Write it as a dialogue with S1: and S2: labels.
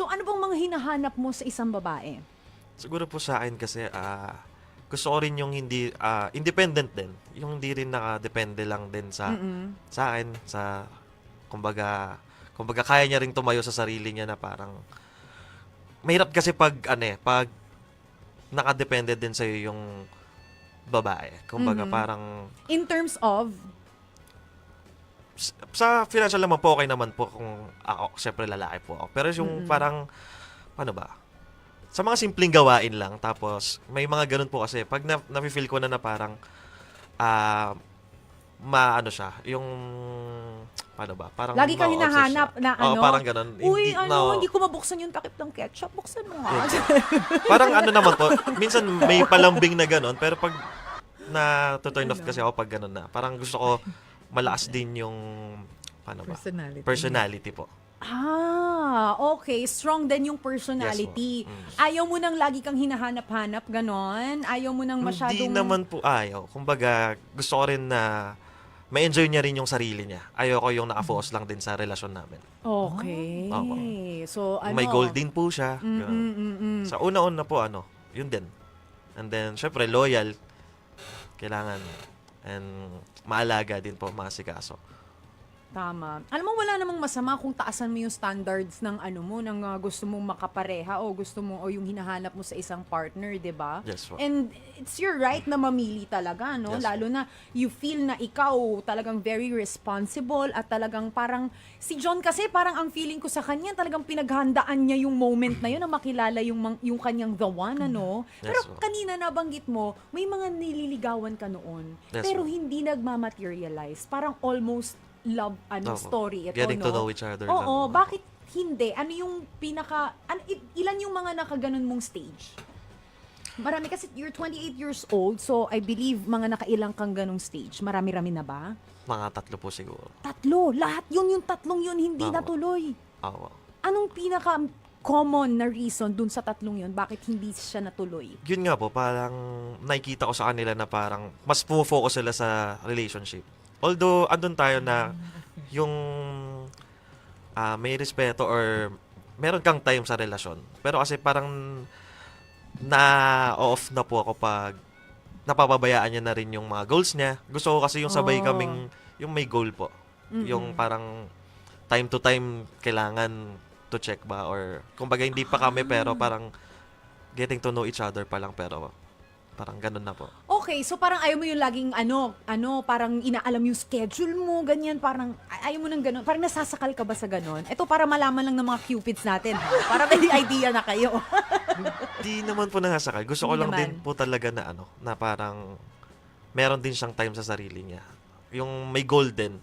S1: So ano bang mga hinahanap mo sa isang babae?
S2: Siguro po sa akin kasi ah, gusto ko rin yung hindi ah, independent din. Yung hindi rin nakadepende lang din sa
S1: Mm-mm.
S2: sa akin sa kumbaga kumbaga kaya niya ring tumayo sa sarili niya na parang mahirap kasi pag ano eh, pag nakadepende din sa yung babae. Kumbaga
S1: Mhm.
S2: parang
S1: In terms of,
S2: sa financial naman po okay naman po kung ako syempre lalaki po ako. Pero yung
S1: Mm-mm.
S2: parang paano ba? Sa mga simpleng gawain lang tapos may mga ganun po kasi pag na, na-feel ko na na parang ah maano siya, yung paano ba? Parang
S1: lagi kang hinahanap na ano,
S2: parang ganun.
S1: Uy,
S2: Hindi-
S1: ano,
S2: no.
S1: hindi ko mabuksan yung takip ng ketchup. Buksan mo nga.
S2: parang ano naman po, minsan may palambing na ganun, pero pag na to turn off
S1: Ano?
S2: kasi ako pag ganun na. Parang gusto ko malakas din yung paano ba?
S3: Personality.
S2: Personality po.
S1: ah, okay. Strong din yung personality.
S2: Yes, po. Mm.
S1: Ayaw mo nang lagi kang hinahanap-hanap, ganon? Ayaw mo nang masyadong...
S2: Hindi naman po ayaw. Kumbaga, gusto ko rin na ma-enjoy niya rin yung sarili niya. Ayoko yung naka-focus lang din sa relasyon namin.
S1: Okay.
S2: Opo.
S1: So, ano?
S2: May goal din po siya.
S1: Mm,
S2: Ganun.
S1: mm, mm, mm.
S2: Sa una-una po, ano, yun din. And then, syempre, loyal. Kailangan. And maalaga din po, masikaso.
S1: Tama. Alam mo, wala namang masama kung taasan mo yung standards ng ano mo, ng uh, gusto mong makapareha o gusto mo, o yung hinahanap mo sa isang partner, di ba?
S2: Yes po.
S1: And it's your right na mamili talaga, no?
S2: Yes,
S1: Lalo na you feel na ikaw talagang very responsible at talagang parang, si John kasi parang ang feeling ko sa kanya, talagang pinaghandaan niya yung moment na yun na makilala yung, yung kanyang the one, ano?
S2: Yes,
S1: Pero
S2: po.
S1: kanina nabanggit mo, may mga nililigawan ka noon,
S2: Yes,
S1: pero
S2: po.
S1: hindi nagmamaterialize. Parang almost love ano
S2: Opo.
S1: story ito,
S2: Getting
S1: no?
S2: to know each other
S1: Oo,
S2: lang.
S1: bakit hindi? Ano yung pinaka ano, i- ilan yung mga nakaganon mong stage? Marami kasi you're 28 years old, so I believe mga nakailang kang ganong stage. Marami-rami na ba?
S2: Mga tatlo po siguro.
S1: Tatlo. Lahat yun, yung tatlong yun, hindi
S2: Oo.
S1: natuloy.
S2: Oo.
S1: Anong pinaka common na reason dun sa tatlong yun? Bakit hindi siya natuloy?
S2: Yun nga po, parang nakikita ko sa kanila na parang mas focus sila sa relationship. Although, andun tayo na yung ah, may respeto or meron kang time sa relasyon. Pero kasi parang na off na po ako pag napapabayaan niya na rin yung mga goals niya. Gusto ko kasi yung sabay
S1: Oh.
S2: kaming, yung may goal po. Yung parang time to time kailangan to check ba or kumbaga hindi pa kami pero parang getting to know each other pa lang pero parang ganun na po.
S1: Okay, so parang ayaw mo yung laging ano, ano, parang inaalam yung schedule mo, ganyan, parang ay- ayaw mo ng ganun. Parang nasasakal ka ba sa ganun? Ito para malaman lang ng mga cupids natin. ha? Para may idea na kayo.
S2: Di naman po nangasakal. Gusto ko
S1: Hindi
S2: lang din
S1: naman.
S2: po talaga na ano, na parang meron din siyang time sa sarili niya. Yung may goal din.